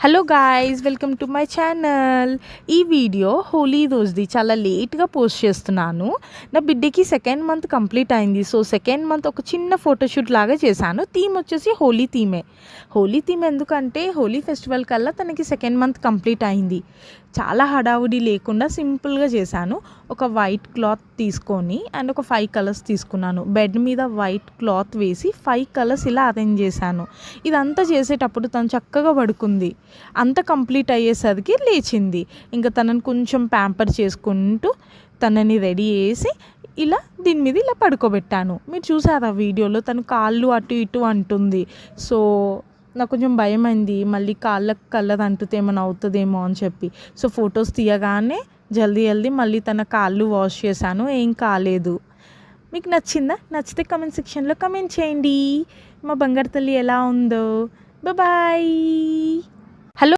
Hello guys welcome to my channel ఈ video Holi రోజుది చాలా లేట్గా పోస్ట్ చేస్తున్నాను. నా బిడ్డకి సెకండ్ మంత్ కంప్లీట్ అయింది. సో సెకండ్ మంత్ ఒక చిన్న ఫోటోషూట్ లాగా చేశాను. థీమ్ వచ్చేసి హోలీ థీమే. హోలీ థీమ్ ఎందుకంటే హోలీ ఫెస్టివల్ కల్లా తనకి సెకండ్ మంత్ కంప్లీట్ అయింది. చాలా హడావుడి లేకుండా సింపుల్గా చేశాను. ఒక వైట్ క్లాత్ తీసుకొని అండ్ ఒక ఫైవ్ కలర్స్ తీసుకున్నాను. బెడ్ మీద వైట్ క్లాత్ వేసి ఫైవ్ కలర్స్ ఇలా అరేంజ్ చేశాను. ఇదంతా చేసేటప్పుడు తను చక్కగా పడుకుంది. అంత కంప్లీట్ అయ్యేసరికి లేచింది. ఇంకా తనని కొంచెం ప్యాంపర్ చేసుకుంటూ తనని రెడీ చేసి ఇలా దీని మీద ఇలా పడుకోబెట్టాను. మీరు చూసారా వీడియోలో తను కాళ్ళు అటు ఇటు అంటుంది. సో నాకు కొంచెం భయం అయింది మళ్ళీ కాళ్ళకు కలర్ అంటుతే ఏమైనా అవుతుందేమో అని చెప్పి. సో ఫొటోస్ తీయగానే జల్దీ జల్దీ మళ్ళీ తన కాళ్ళు వాష్ చేశాను. ఏం కాలేదు. మీకు నచ్చిందా? నచ్చితే కమెంట్ సెక్షన్లో కమెంట్ చేయండి. మా బంగారు తల్లి ఎలా ఉందో. బాయ్.